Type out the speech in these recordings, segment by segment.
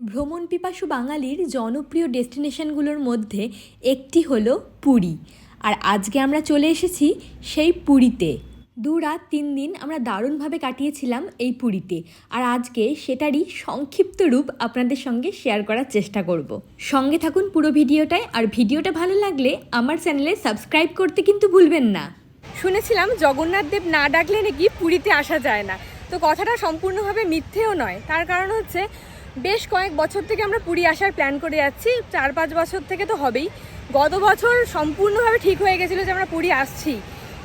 ভ্রমণ পিপাসু বাঙালির জনপ্রিয় ডেস্টিনেশনগুলোর মধ্যে একটি হলো পুরী। আর আজকে আমরা চলে এসেছি সেই পুরীতে। দু রাত তিন দিন আমরা দারুণভাবে কাটিয়েছিলাম এই পুরীতে। আর আজকে সেটারই সংক্ষিপ্ত রূপ আপনাদের সঙ্গে শেয়ার করার চেষ্টা করব। সঙ্গে থাকুন পুরো ভিডিওটায়। আর ভিডিওটা ভালো লাগলে আমার চ্যানেলে সাবস্ক্রাইব করতে কিন্তু ভুলবেন না। শুনেছিলাম জগন্নাথ দেব না ডাকলে নাকি পুরীতে আসা যায় না। তো কথাটা সম্পূর্ণভাবে মিথ্যেও নয়। তার কারণ হচ্ছে বেশ কয়েক বছর থেকে আমরা পুরী আসার প্ল্যান করে যাচ্ছি। চার পাঁচ বছর থেকে তো হবেই। গত বছর সম্পূর্ণভাবে ঠিক হয়ে গেছিল যে আমরা পুরী আসছি।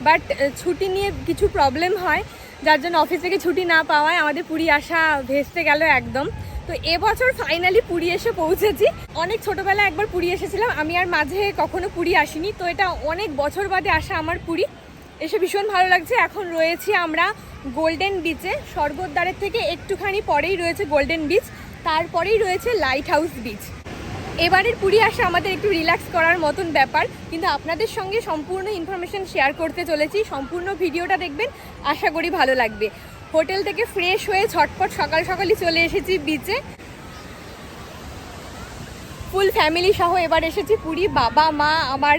বাট ছুটি নিয়ে কিছু প্রবলেম হয়। যার জন্য অফিস থেকে ছুটি না পাওয়ায় আমাদের পুরী আসা ভেস্তে গেল একদম। তো এবছর ফাইনালি পুরী এসে পৌঁছেছি। অনেক ছোটোবেলায় একবার পুরী এসেছিলাম। আমি আর মাঝে কখনো পুরী আসিনি। তো এটা অনেক বছর বাদে আসা আমার পুরী। এসে ভীষণ ভালো লাগছে। এখন রয়েছি আমরা গোল্ডেন বিচে স্বর্গদ্বারের থেকে একটুখানি পরেই রয়েছে গোল্ডেন বিচ তারপরেই রয়েছে লাইট হাউস বিচ এবারের পুরী আসা আমাদের একটু রিল্যাক্স করার মতন ব্যাপার, কিন্তু আপনাদের সঙ্গে সম্পূর্ণ ইনফরমেশন শেয়ার করতে চলেছি। সম্পূর্ণ ভিডিওটা দেখবেন, আশা করি ভালো লাগবে। হোটেল থেকে ফ্রেশ হয়ে ছটপট সকাল সকালই চলে এসেছি বিচে ফুল ফ্যামিলি সহ এবার এসেছি পুরী। বাবা, মা, আমার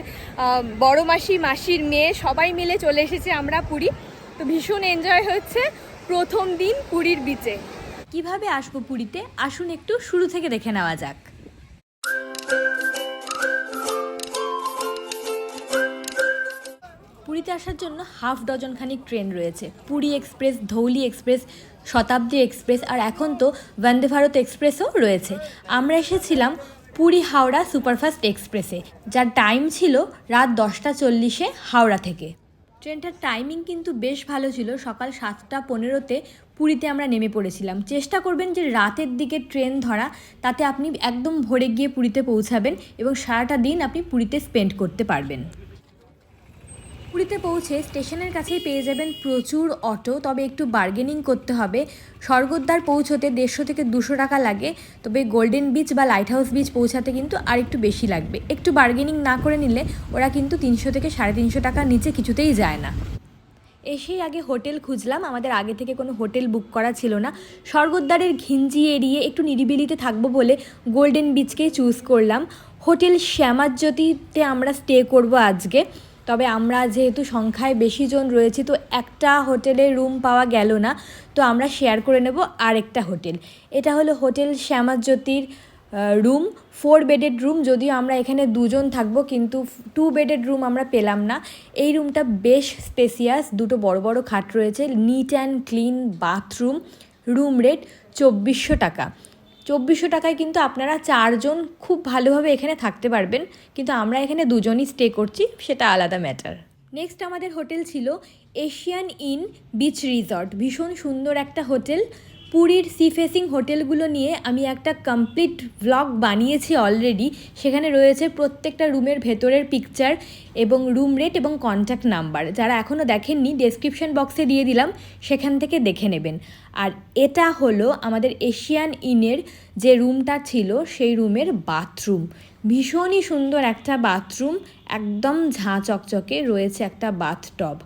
বড় মাসি, মাসির মেয়ে, সবাই মিলে চলে এসেছি আমরা পুরী। তো ভীষণ এনজয় হচ্ছে প্রথম দিন পুরীর বিচে কীভাবে আসব পুরীতে? আসুন একটু, শুরু থেকে দেখে নেওয়া যাক। পুরীতে আসার জন্য হাফ ডজন খানিক ট্রেন রয়েছে। Puri express, Dhauli express, Shatabdi express, আর এখন তো বন্দে ভারত এক্সপ্রেসও রয়েছে। আমরা এসেছিলাম পুরী হাওড়া সুপারফাস্ট এক্সপ্রেসে, যার টাইম ছিল রাত দশটা চল্লিশে হাওড়া থেকে। ট্রেনটার টাইমিং কিন্তু বেশ ভালো ছিল। সকাল সাতটা পনেরোতে পুরীতে আমরা নেমে পড়েছিলাম। চেষ্টা করবেন যে রাতের দিকে ট্রেন ধরা, তাতে আপনি একদম ভোরে গিয়ে পুরীতে পৌঁছাবেন এবং সারাটা দিন আপনি পুরীতে স্পেন্ড করতে পারবেন। পুরীতে পৌঁছে স্টেশনের কাছেই পেয়ে যাবেন প্রচুর অটো, তবে একটু বার্গেনিং করতে হবে। স্বর্গদ্বার পৌঁছতে দেড়শো থেকে দুশো টাকা লাগে, তবে গোল্ডেন বিচ বা লাইট হাউস বিচ পৌঁছাতে কিন্তু আর একটু বেশি লাগবে। একটু বার্গেনিং না করে নিলে ওরা কিন্তু তিনশো থেকে সাড়ে তিনশো টাকার নিচে কিছুতেই যায় না। এসেই আগে হোটেল খুঁজলাম। আমাদের আগে থেকে কোনো হোটেল বুক করা ছিল না। স্বর্গদ্বারের ঘিঞ্জি এড়িয়ে একটু নিরিবিলিতে থাকব বলে গোল্ডেন বিচকেই চুজ করলাম। হোটেল শ্যামাজ্যোতিতে আমরা স্টে করব আজকে। তবে আমরা যেহেতু সংখ্যায় বেশি জন রয়েছি, তো একটা হোটেলে রুম পাওয়া গেল না। তো আমরা শেয়ার করে নেব আরেকটা হোটেল। এটা হলো হোটেল শ্যামাজ্যোতির রুম ফোর বেডেড রুম যদিও আমরা এখানে দুজন থাকব, কিন্তু টু বেডেড রুম আমরা পেলাম না। এই রুমটা বেশ স্পেসিয়াস দুটো বড় বড় খাট রয়েছে neat and clean bathroom room rate চব্বিশশো টাকা। চব্বিশশো টাকায় কিন্তু আপনারা চারজন খুব ভালোভাবে এখানে থাকতে পারবেন, কিন্তু আমরা এখানে দুজনই স্টে করছি, সেটা আলাদা ম্যাটার নেক্সট আমাদের হোটেল ছিল এশিয়ান ইন বিচ রিসর্ট ভীষণ সুন্দর একটা হোটেল পুরীর সি ফেসিং হোটেলগুলো নিয়ে আমি একটা কমপ্লিট ভ্লগ বানিয়েছি অলরেডি সেখানে রয়েছে প্রত্যেকটা রুমের ভেতরের পিকচার এবং রুম রেট এবং কন্ট্যাক্ট নাম্বার যারা এখনও দেখেননি ডেসক্রিপশন বক্সে দিয়ে দিলাম, সেখান থেকে দেখে নেবেন। আর এটা হলো আমাদের এশিয়ান ইনের যে রুমটা ছিল, সেই রুমের বাথরুম ভীষণই সুন্দর একটা বাথরুম একদম ঝাঁ চকচকে রয়েছে একটা বাথটব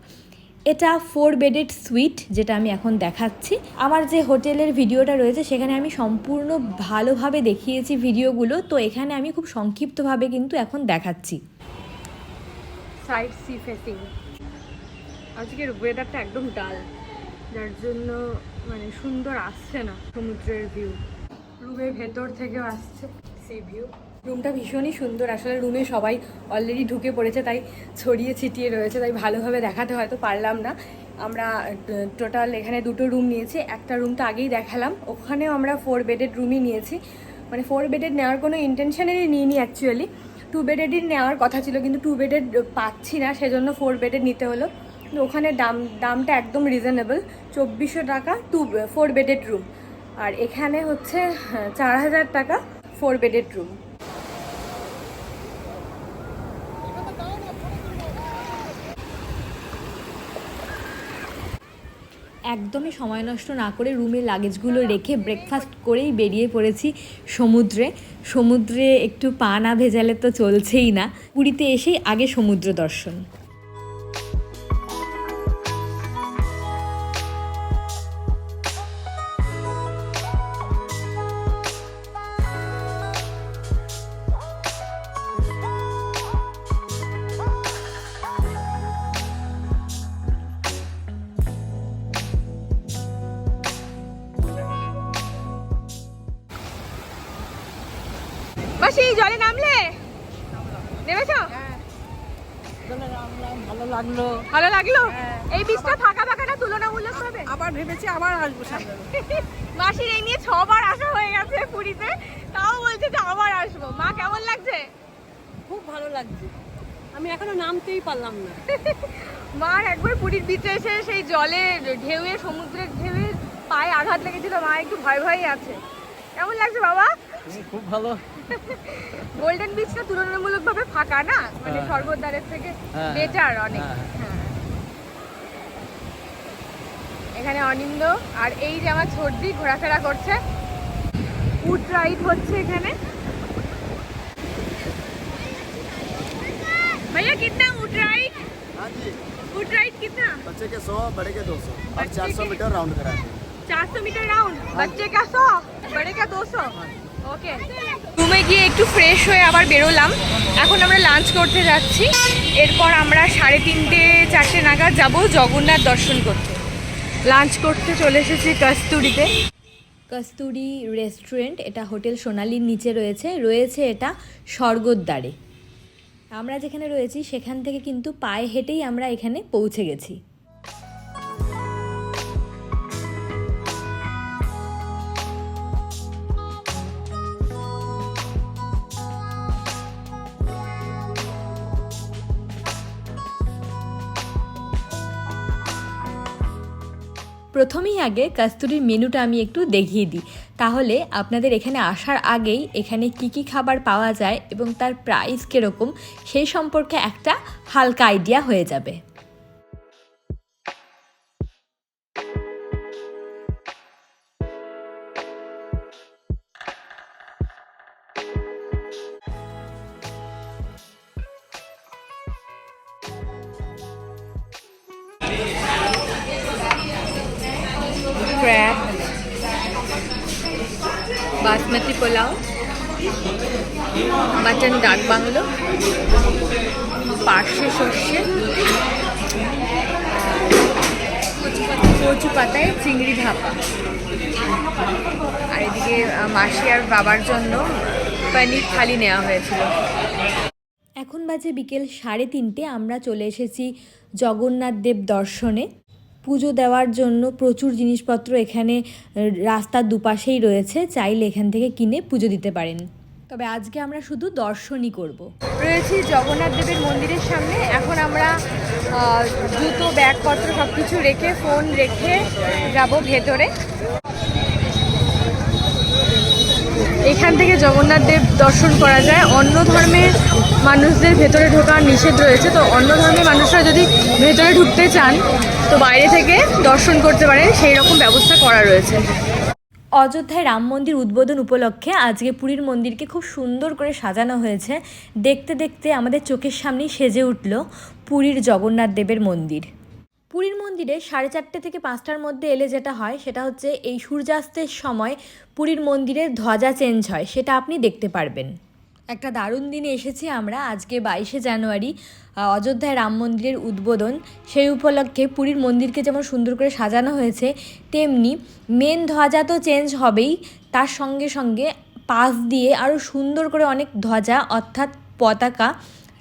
এটা ফোর বেডেড সুইট যেটা আমি এখন দেখাচ্ছি। আমার যে হোটেলের ভিডিওটা রয়েছে, সেখানে আমি সম্পূর্ণ ভালোভাবে দেখিয়েছি ভিডিওগুলো। তো এখানে আমি খুব সংক্ষিপ্তভাবে কিন্তু এখন দেখাচ্ছি। সাইড সি ফেসিং আজকের ওয়েদারটা একদম ডাল যার জন্য মানে সুন্দর আসছে না সমুদ্রের ভিউ রুমের ভেতর থেকেও আসছে সেই ভিউ রুমটা ভীষণই সুন্দর। আসলে রুমে সবাই অলরেডি ঢুকে পড়েছে তাই ছড়িয়ে ছিটিয়ে রয়েছে তাই ভালোভাবে দেখাতে হয়তো পারলাম না। আমরা টোটাল এখানে দুটো রুম নিয়েছি একটা রুম তো আগেই দেখালাম। ওখানেও আমরা ফোর বেডেড রুমই নিয়েছি। মানে ফোর বেডেড নেওয়ার কোনো ইন্টেনশনেরই নিইনি অ্যাকচুয়ালি টু বেডেডই নেওয়ার কথা ছিল কিন্তু টু বেডেড পাচ্ছি না সেজন্য ফোর বেডেড নিতে হলো। ওখানে দাম দামটা একদম রিজনেবল চব্বিশশো টাকা টু ফোর বেডেড রুম আর এখানে হচ্ছে হ্যাঁ, চার হাজার টাকা ফোর বেডেড রুম একদমই সময় নষ্ট না করে রুমে লাগেজগুলো রেখে ব্রেকফাস্ট করেই বেরিয়ে পড়েছি সমুদ্রে। সমুদ্রে একটু পা না ভেজালে তো চলছেই না। পুরীতে এসেই আগে সমুদ্র দর্শন। মাসি জলে নামলে? নেমেছো? ভালো লাগল। ভালো লাগল হ্যাঁ। এই বীজটা ফাঁকা ফাঁকাটা তুলনামূলক হবে আবার ভেবেছি আবার আসব মাসির এই নিয়ে ছবার আসা হয়ে গেছে পুরীতে তাও বলছে যে আবার আসব। মা কেমন লাগছে? খুব ভালো লাগছে। আমি এখনও নামতেই পারলাম না। মার একবার পুরীর বিচে এসে সেই জলে ঢেউয়ে সমুদ্রের ঢেউয়ে পায়ে আঘাত লেগেছিল। মা একটু ভয় ভয়ই আছে। কেমন লাগছে বাবা? খুব ভালো। গোল্ডেন বিচটা তুলনামূলকভাবে ফাঁকা না মানে হ্যাঁ। স্বর্গদ্বারের থেকে হ্যাঁ, বেটার অনেক হ্যাঁ। হ্যাঁ। এখানে অনিন্দ আর এই যে আমার সর্দি ঘোরাফেরা করছে উট রাইড হচ্ছে এখানে भैया कितना उट राइड हाँ जी उट राइड कितना बच्चे के सौ बड़े के दो सौ और बच्चे चार सौ के- मीटर राउंड कराते हैं 400 मीटर রাউন্ড বাচ্চা কা 100 বড়ে কা 200 ওকে রুমে গিয়ে একটু ফ্রেশ হয়ে আবার বেরোলাম। এখন আমরা লাঞ্চ করতে যাচ্ছি। এরপর আমরা সাড়ে তিনটে, চারটে নাগাদ যাব জগন্নাথ দর্শন করতে। লাঞ্চ করতে চলে এসেছি কস্তুরিতে। কস্তুরি রেস্টুরেন্ট এটা হোটেল সোনালির নিচে রয়েছে। রয়েছে এটা স্বর্গদ্বারে। আমরা যেখানে রয়েছি, সেখান থেকে কিন্তু পায়ে হেঁটেই আমরা এখানে পৌঁছে গেছি। প্রথমেই আগে কাস্তুরির মেনুটা আমি একটু দেখিয়ে দিই। তাহলে আপনাদের এখানে আসার আগেই এখানে কি কি খাবার পাওয়া যায় এবং তার প্রাইস কীরকম, সেই সম্পর্কে একটা হালকা আইডিয়া হয়ে যাবে। বাসমতি পোলাও মাটন ডাক বাংলো, পার্শে সর্ষে কচু পাতায় চিংড়ি ভাপা। আর এদিকে মাসি আর বাবার জন্য পানির থালি নেওয়া হয়েছিল। এখন বাজে বিকেল সাড়ে তিনটে, আমরা চলে এসেছি জগন্নাথ দেব দর্শনে। পুজো দেওয়ার জন্য প্রচুর জিনিসপত্র এখানে রাস্তার দুপাশেই রয়েছে। চাইলে এখান থেকে কিনে পুজো দিতে পারেন। তবে আজকে আমরা শুধু দর্শনই করব। রয়েছি জগন্নাথ দেবের মন্দিরের সামনে। এখন আমরা জুতো, ব্যাগপত্র সব কিছু রেখে, ফোন রেখে যাব ভেতরে। এখান থেকে জগন্নাথ দেব দর্শন করা যায়। অন্য ধর্মের মানুষদের ভেতরে ঢোকার নিষেধ রয়েছে, তো অন্য ধর্মের মানুষরা যদি ভেতরে ঢুকতে চান, তো বাইরে থেকে দর্শন করতে পারেন, সেই রকম ব্যবস্থা করা রয়েছে। অযোধ্যায় রাম মন্দির উদ্বোধন উপলক্ষে আজকে পুরীর মন্দিরকে খুব সুন্দর করে সাজানো হয়েছে। দেখতে দেখতে আমাদের চোখের সামনেই সেজে উঠল পুরীর জগন্নাথ দেবের মন্দির। পুরীর মন্দিরে সাড়ে চারটে থেকে পাঁচটার মধ্যে এলে যেটা হয়, সেটা হচ্ছে এই সূর্যাস্তের সময় পুরীর মন্দিরের ধ্বজা চেঞ্জ হয়, সেটা আপনি দেখতে পারবেন। একটা দারুণ দিনে এসেছি আমরা। আজকে বাইশে জানুয়ারি অযোধ্যায় রাম মন্দিরের উদ্বোধন। সেই উপলক্ষে পুরীর মন্দিরকে যেমন সুন্দর করে সাজানো হয়েছে, তেমনি মেন ধ্বজা তো চেঞ্জ হবেই। তার সঙ্গে সঙ্গে পাশ দিয়ে আরও সুন্দর করে অনেক ধ্বজা, অর্থাৎ পতাকা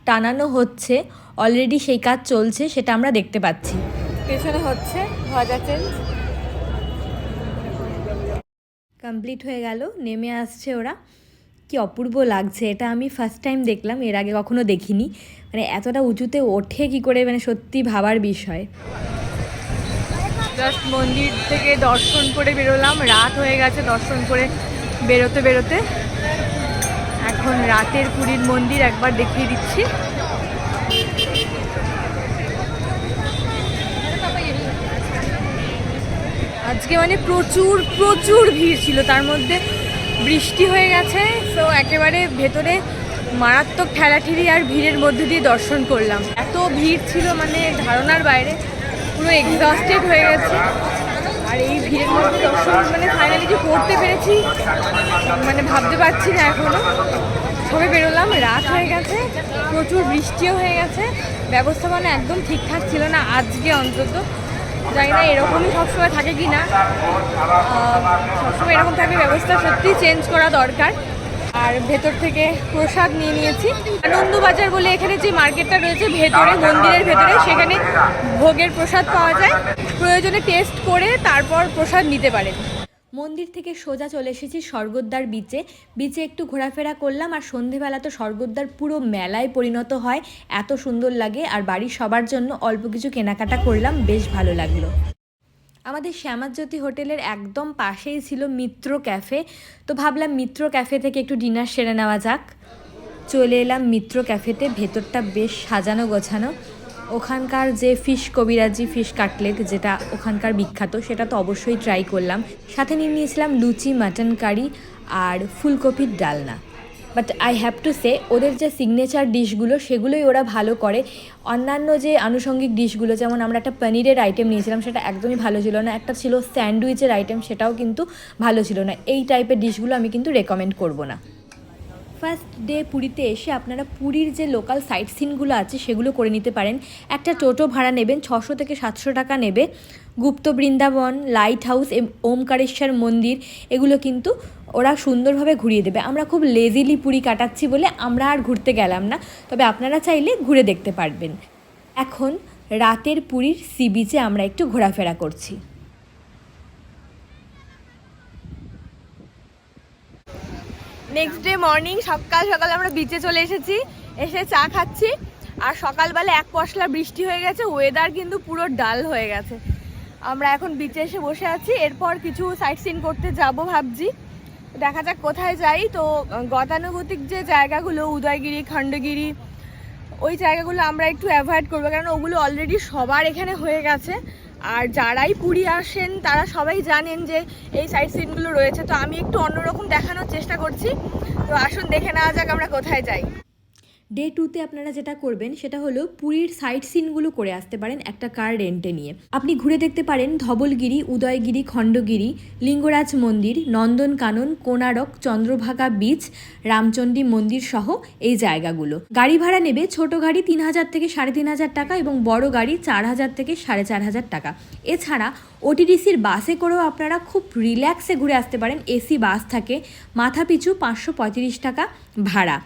টানানো হচ্ছে। অলরেডি সেই কাজ চলছে, সেটা আমরা দেখতে পাচ্ছি। পেছনে হচ্ছে ধ্বজা চেঞ্জ কমপ্লিট হয়ে গেল, নেমে আসছে ওরা। কি অপূর্ব লাগছে, এটা আমি ফার্স্ট টাইম দেখলাম, এর আগে কখনো দেখিনি। মানে এতটা উঁচুতে ওঠে কি করে মানে সত্যি ভাবার বিষয়। জাস্ট মন্দির থেকে দর্শন করে বেরোলাম, রাত হয়ে গেছে দর্শন করে বেরোতে বেরোতে। এখন রাতের পুরীর মন্দির একবার দেখিয়ে দিচ্ছি। আজকে মানে প্রচুর প্রচুর ভিড় ছিল, তার মধ্যে বৃষ্টি হয়ে গেছে তো একেবারে ভেতরে মারাত্মক ঠেলাঠেলি আর ভিড়ের মধ্যে দিয়ে দর্শন করলাম। এত ভিড় ছিল মানে ধারণার বাইরে, পুরো এক্সস্টেড হয়ে গেছে। আর এই ভিড়ের মধ্যে দর্শন মানে ফাইনালি যে করতে পেরেছি মানে ভাবতে পারছি না এখনও সবে বেরোলাম, রাত হয়ে গেছে, প্রচুর বৃষ্টিও হয়ে গেছে, ব্যবস্থাপনা একদম ঠিকঠাক ছিল না আজকে অন্তত। জানি না এরকমই সবসময় থাকে কি না। সবসময় এরকম থাকলে ব্যবস্থা সত্যি চেঞ্জ করা দরকার। আর ভেতর থেকে প্রসাদ নিয়ে নিয়েছি। আনন্দবাজার বলে এখানে যে মার্কেটটা রয়েছে, ভেতরে, মন্দিরের ভেতরে, সেখানে ভোগের প্রসাদ পাওয়া যায়। প্রয়োজনে টেস্ট করে তারপর প্রসাদ নিতে পারেন। মন্দির থেকে সোজা চলে এসেছি স্বর্গদ্বার বিচে বিচে একটু ঘোরাফেরা করলাম আর সন্ধেবেলা তো স্বর্গদ্বার পুরো মেলায় পরিণত হয়। এত সুন্দর লাগে আর বাড়ির সবার জন্য অল্প কিছু কেনাকাটা করলাম, বেশ ভালো লাগল। আমাদের শ্যামাজ্যোতি হোটেলের একদম পাশেই ছিল মিত্র ক্যাফে। তো ভাবলাম মিত্র ক্যাফে থেকে একটু ডিনার সেরে নেওয়া যাক। চলে এলাম মিত্র ক্যাফেতে, ভেতরটা বেশ সাজানো গোছানো। ওখানকার যে ফিশ কবিরাজি, ফিশ কাটলেট যেটা ওখানকার বিখ্যাত, সেটা তো অবশ্যই ট্রাই করলাম। সাথে নিয়ে নিয়েছিলাম লুচি, মাটন কারি আর ফুলকপির ডালনা। But I have to say ওদের যে সিগনেচার ডিশগুলো, সেগুলোই ওরা ভালো করে। অন্যান্য যে আনুষঙ্গিক ডিশগুলো, যেমন আমরা একটা পনিরের আইটেম নিয়েছিলাম, সেটা একদমই ভালো ছিল না। একটা ছিল স্যান্ডউইচের আইটেম সেটাও কিন্তু ভালো ছিল না। এই টাইপের ডিশগুলো আমি কিন্তু রেকমেন্ড করব না। ফার্স্ট ডে পুরীতে এসে আপনারা পুরীর যে লোকাল সাইট সিনগুলো আছে সেগুলো করে নিতে পারেন। একটা টোটো ভাড়া নেবেন, ছশো থেকে সাতশো টাকা নেবে। গুপ্ত বৃন্দাবন লাইট হাউস ওমকারেশ্বর মন্দির, এগুলো কিন্তু ওরা সুন্দরভাবে ঘুরিয়ে দেবে। আমরা খুব লেজিলি পুরী কাটাচ্ছি বলে আমরা আর ঘুরতে গেলাম না, তবে আপনারা চাইলে ঘুরে দেখতে পারবেন। এখন রাতের পুরীর সি বিচে আমরা একটু ঘোরাফেরা করছি। নেক্সট ডে মর্নিং সকাল সকাল আমরা বিচে চলে এসেছি। এসে চা খাচ্ছি। আর সকালবেলা এক পশলা বৃষ্টি হয়ে গেছে ওয়েদার কিন্তু পুরো ডাল হয়ে গেছে। আমরা এখন বিচে এসে বসে আছি। এরপর কিছু সাইট সিন করতে যাব ভাবছি। দেখা যাক কোথায় যাই। তো, গতানুগতিক যে জায়গাগুলো, উদয়গিরি, খণ্ডগিরি, ওই জায়গাগুলো আমরা একটু অ্যাভয়েড করব। কারণ ওগুলো অলরেডি সবার এখানে হয়ে গেছে। আর যারাই পুরী আসেন, তারা সবাই জানেন যে এই সাইড সিনগুলো রয়েছে। তো আমি একটু অন্যরকম দেখানোর চেষ্টা করছি। তো আসুন, দেখে নেওয়া যাক আমরা কোথায় যাই। ডে টুতে আপনারা যেটা করবেন, সেটা হলো পুরীর সাইট সিনগুলো করে আসতে পারেন একটা কার রেন্টে নিয়ে। আপনি ঘুরে দেখতে পারেন ধবলগিরি, উদয়গিরি, খণ্ডগিরি, লিঙ্গরাজ মন্দির, নন্দনকানন কোনারক চন্দ্রভাগা বিচ রামচণ্ডী মন্দির সহ এই জায়গাগুলো। গাড়ি ভাড়া নেবে ছোট গাড়ি তিন হাজার থেকে সাড়ে তিন হাজার টাকা এবং বড় গাড়ি চার হাজার থেকে সাড়ে চার হাজার টাকা। এছাড়া ওটিডিসির বাসে করেও আপনারা খুব রিল্যাক্সে ঘুরে আসতে পারেন। এসি বাস থাকে মাথা পিছু পাঁচশো পঁয়ত্রিশ টাকা ভাড়া।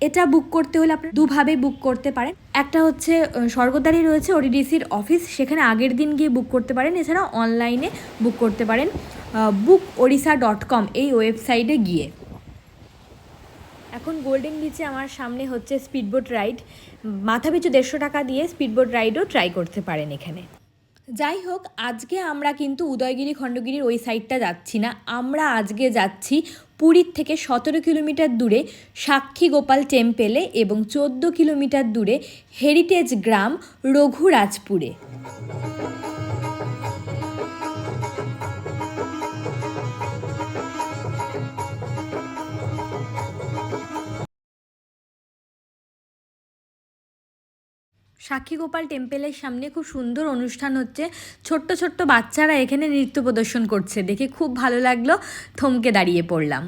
এটা বুক করতে হলে আপনারা দুভাবে বুক করতে পারেন। একটা হচ্ছে আহ, স্বর্গদ্বারে রয়েছে ওডিডিসির অফিস সেখানে আগের দিন গিয়ে বুক করতে পারেন। এছাড়া অনলাইনে বুক করতে পারেন বুক ওড়িশা ডট কম এই ওয়েবসাইটে গিয়ে। এখন গোল্ডেন বিচে আমার সামনে হচ্ছে স্পিডবোট রাইড মাথা পিছু দেড়শো টাকা দিয়ে স্পিডবোট রাইডও ট্রাই করতে পারেন এখানে। যাই হোক আজকে আমরা কিন্তু উদয়গিরি খণ্ডগিরির ওই সাইডটা যাচ্ছি না। আমরা আজকে যাচ্ছি পুরীর থেকে সতেরো কিলোমিটার দূরে সাক্ষী গোপাল টেম্পেলে এবং চোদ্দ কিলোমিটার দূরে হেরিটেজ গ্রাম রঘুরাজপুরে। সাক্ষী গোপাল টেম্পেলের সামনে খুব সুন্দর অনুষ্ঠান হচ্ছে। ছোট্ট ছোট্ট বাচ্চারা এখানে নৃত্য প্রদর্শন করছে। দেখে খুব ভালো লাগল, থমকে দাঁড়িয়ে পড়লাম।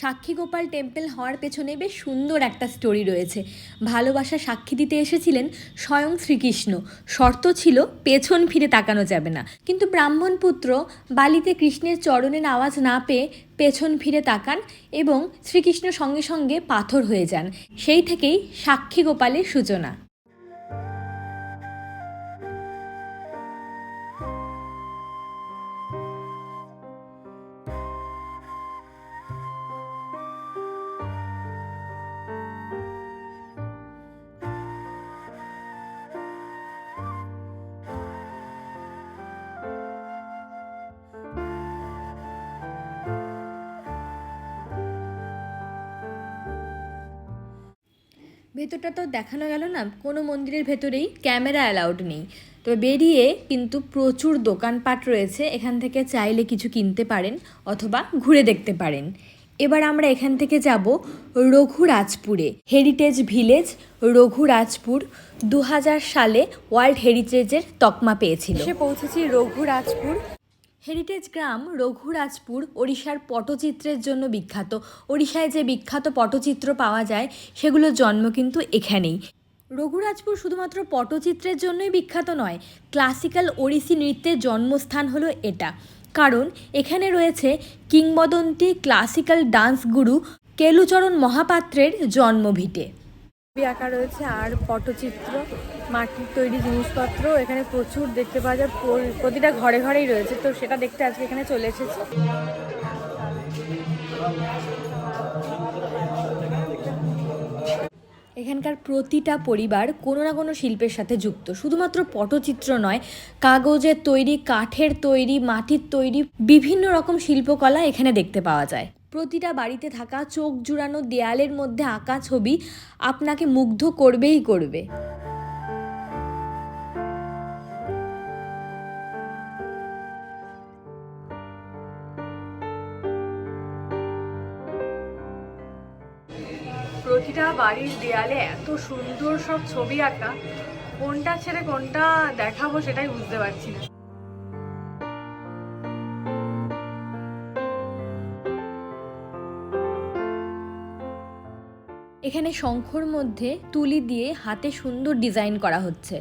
সাক্ষী গোপাল টেম্পল হওয়ার পেছনে বেশ সুন্দর একটা স্টোরি রয়েছে। ভালোবাসা সাক্ষী দিতে এসেছিলেন স্বয়ং শ্রীকৃষ্ণ। শর্ত ছিল, পেছন ফিরে তাকানো যাবে না। কিন্তু ব্রাহ্মণ পুত্র বালিতে কৃষ্ণের চরণের আওয়াজ না পেয়ে পেছন ফিরে তাকান এবং শ্রীকৃষ্ণ সঙ্গে সঙ্গে পাথর হয়ে যান। সেই থেকেই সাক্ষী গোপালের সূচনা। ভেতরটা তো দেখানো গেল না, কোনো মন্দিরের ভেতরেই ক্যামেরা অ্যালাউড নেই। তবে বেরিয়ে কিন্তু প্রচুর দোকানপাট রয়েছে, এখান থেকে চাইলে কিছু কিনতে পারেন অথবা ঘুরে দেখতে পারেন। এবার আমরা এখান থেকে যাব রঘুরাজপুরে হেরিটেজ ভিলেজ রঘুরাজপুর। দু হাজার সালে ওয়ার্ল্ড হেরিটেজের তকমা পেয়েছিল। সে পৌঁছেছি রঘুরাজপুর। হেরিটেজ গ্রাম রঘুরাজপুর ওড়িশার পটচিত্রের জন্য বিখ্যাত। ওড়িশায় যে বিখ্যাত পটচিত্র পাওয়া যায়, সেগুলোর জন্ম কিন্তু এখানেই। রঘুরাজপুর শুধুমাত্র পটচিত্রের জন্যই বিখ্যাত নয় ক্লাসিক্যাল ওড়িশি নৃত্যের জন্মস্থান হলো এটা। কারণ, এখানে রয়েছে কিংবদন্তি ক্লাসিক্যাল ডান্স গুরু কেলুচরণ মহাপাত্রের জন্মভিটে। ছবি আঁকা রয়েছে আর পটচিত্র। মাটির তৈরি জিনিসপত্র, এখানে প্রচুর দেখতে পাওয়া যায়। প্রতিটা ঘরে ঘরেই রয়েছে, তো সেটা দেখতে আজকে এখানে চলে এসেছি। এখানকার প্রতিটা পরিবার কোনো না কোনো শিল্পের সাথে যুক্ত। শুধুমাত্র পটচিত্র নয়, কাগজের তৈরি, কাঠের তৈরি, মাটির তৈরি বিভিন্ন রকম শিল্পকলা এখানে দেখতে পাওয়া যায়। প্রতিটা বাড়িতে থাকা চোখ জুড়ানো দেয়ালের মধ্যে আঁকা ছবি আপনাকে মুগ্ধ করবেই করবে। বাড়ির দেয়ালে এত সুন্দর সব ছবি আঁকা, কোনটা ছেড়ে কোনটা দেখাবো সেটাই বুঝতে পারছি না। এখানে শঙ্খর মধ্যে তুলি দিয়ে হাতে সুন্দর ডিজাইন করা হচ্ছে।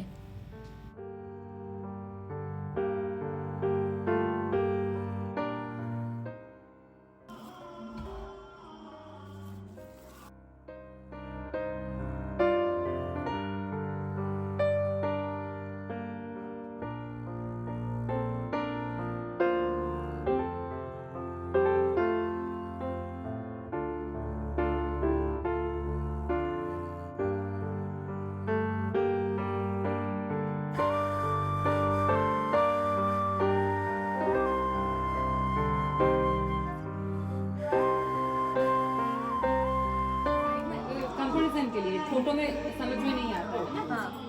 फ़ोटो में समझ में नहीं आता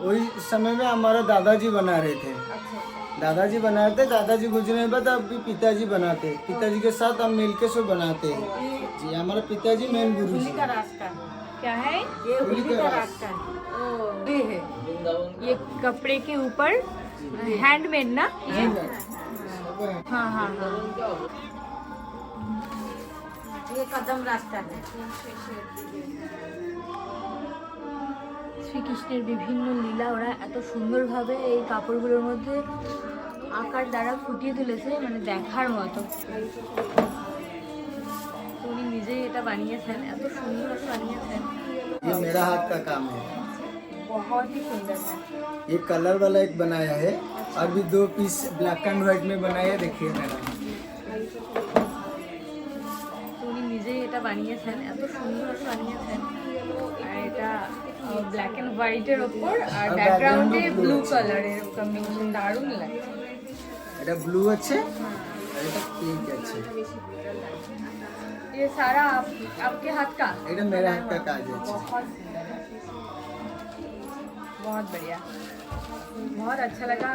वही समय में हमारा दादाजी बना रहे थे। दादाजी बना रहे थे दादाजी गुजरने के बाद अभी पिताजी बनाते पिताजी के साथ हम मिलके सब बनाते हैं। जी हमारा पिताजी मेन गुरु जी। हैं। रास्ता। क्या है? ये होली का का रास्ता। रास्ता है। ये है। ये कपड़े के ऊपर हैंडमेड ना? ये। हाँ हाँ हाँ। ये कदम रास्ता है। শ্রীকৃষ্ণের বিভিন্ন লীলা ওরা এত সুন্দরভাবে এই কাপড়গুলোর মধ্যে আকার দ্বারা ফুটিয়ে তুলেছে মানে দেখার মতো তো উনি নিজেই এটা বানিয়েছেন এত সুন্দর বানিয়েছেন ये मेरा हाथ का काम है बहुत ही सुंदर है ये कलर वाला एक बनाया है अभी दो पीस ब्लैक एंड व्हाइट में बनाया है देखिए मैडम তো উনি নিজেই এটা বানিয়েছেন এত সুন্দর বানিয়েছেন আর এটা ব্ল্যাক অ্যান্ড হোয়াইটের ওপর আর আর ব্যাকগ্রাউন্ডে background-এ ব্লু blue কালারের কম্বিনেশন দারুণ লাগছে এটা ব্লু আছে আর এটা পিঙ্ক আছে ये सारा आप, आपके हाथ का এটা मेरा हाथ का काज আছে बहुत बहुत बढ़िया बहुत अच्छा लगा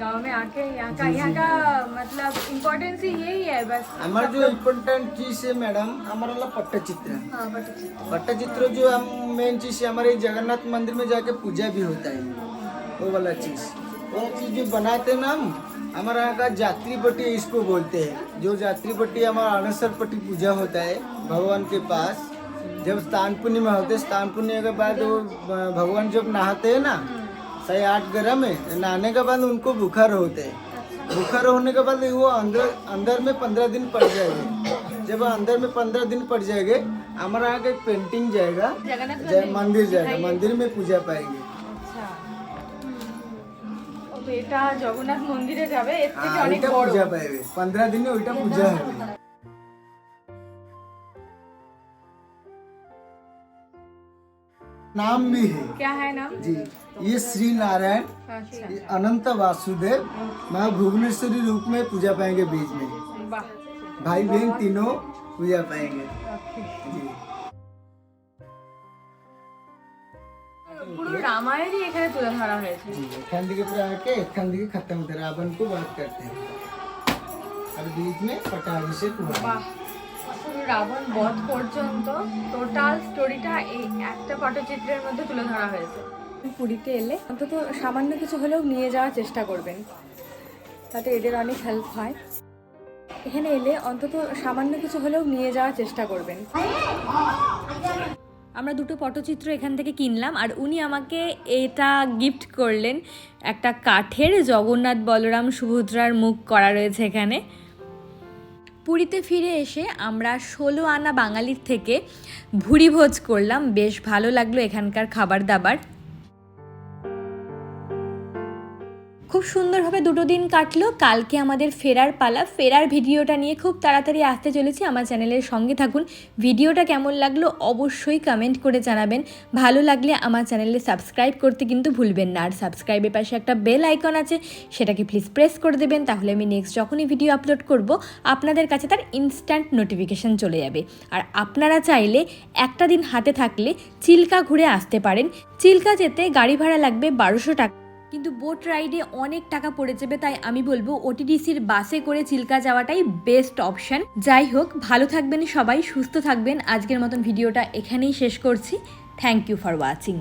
गाँव में आके यहाँ का यहाँ का मतलब इम्पोर्टेंस ही यही है बस। हमारा जो इम्पोर्टेंट चीज़ है मैडम हमारा वाला पट्टचित्र हाँ। बट पट्टचित्र। जो हम मेन चीज़ है हमारे जगन्नाथ मंदिर में जाके पूजा भी होता है। वो वाला चीज़। वो चीज़ जो बनाते हैं ना हम हमारे यहाँ का जात्री पट्टी इसको बोलते हैं। जो जात्री पट्टी हमारा अनसर पट्टी पूजा होता है भगवान के पास। जब स्नान पूर्णिमा होते है स्नान पूर्णिमा के बाद वो भगवान जब नहाते हैं ना सही आठ ग्रह में नहाने के बाद उनको बुखार होते हैं बुखार होने के बाद वो अंदर अंदर में पंद्रह दिन पड़ जाएंगे जब अंदर में पंद्रह दिन पड़ जाएंगे हमारा यहाँ का एक पेंटिंग जाएगा जगन्नाथ जय- मंदिर जाएगा मंदिर में पूजा पाएंगे আচ্ছা ও তো এটা জগন্নাথ মন্দিরে যাবে এর থেকে हाँ, অনেক ওইটা বড় পূজা পাইবে पंद्रह दिन में ওইটা পূজা হবে नाम भी है क्या है नाम जी ये श्री नारायण अच्छा ये अनंत वासुदेव माँ भुवनेश्वरी रूप में पूजा पाएंगे बीच में वाह भाई बहन तीनों पूजा पाएंगे जी পুরো রামায়ণই এখানে তুলে ধরা হয়েছে जी एखान दिखे पूरा आके एखान दिखे खत्म होते रावण को वध करते हैं और बीच में पटाभिषेक हुआ বাহ পুরো রাবণ বধ পর্যন্ত টোটাল স্টোরিটা এই একটা পটচিত্রের মধ্যে তুলে ধরা হয়েছে পুরীতে এলে অন্তত সামান্য কিছু হলেও নিয়ে যাওয়ার চেষ্টা করবেন। তাতে এদের অনেক হেল্প হয়। এখানে এলে অন্তত সামান্য কিছু হলেও নিয়ে যাওয়ার চেষ্টা করবেন। আমরা দুটো পটচিত্র এখান থেকে কিনলাম আর উনি আমাকে এটা গিফট করলেন। একটা কাঠের জগন্নাথ বলরাম সুভদ্রার মুখ করা রয়েছে এখানে। পুরীতে ফিরে এসে আমরা ষোলো আনা বাঙালির থেকে ভুরি ভোজ করলাম। বেশ ভালো লাগল এখানকার খাবার দাবার। খুব সুন্দরভাবে দুটো দিন কাটলো। কালকে আমাদের ফেরার পালা। ফেরার ভিডিওটা নিয়ে খুব তাড়াতাড়ি আসতে চলেছি। আমার চ্যানেলের সঙ্গে থাকুন। ভিডিওটা কেমন লাগল অবশ্যই কমেন্ট করে জানাবেন। ভালো লাগলে আমার চ্যানেলে সাবস্ক্রাইব করতে কিন্তু ভুলবেন না। আর সাবস্ক্রাইবের পাশে একটা বেল আইকন আছে, সেটাকে প্লিজ প্রেস করে দেবেন। তাহলে আমি নেক্সট যখনই ভিডিও আপলোড করব, আপনাদের কাছে তার ইনস্ট্যান্ট নোটিফিকেশান চলে যাবে। আর আপনারা চাইলে একটা দিন হাতে থাকলে চিল্কা ঘুরে আসতে পারেন। চিল্কা যেতে গাড়ি ভাড়া লাগবে বারোশো টাকা। কিন্তু বোট রাইডে অনেক টাকা পড়ে যাবে, তাই আমি বলব ওটিডিসির বাসে করে চিল্কা যাওয়াটাই বেস্ট অপশন যাই হোক, ভালো থাকবেন সবাই, সুস্থ থাকবেন। আজকের মতন ভিডিওটা এখানেই শেষ করছি। Thank you for watching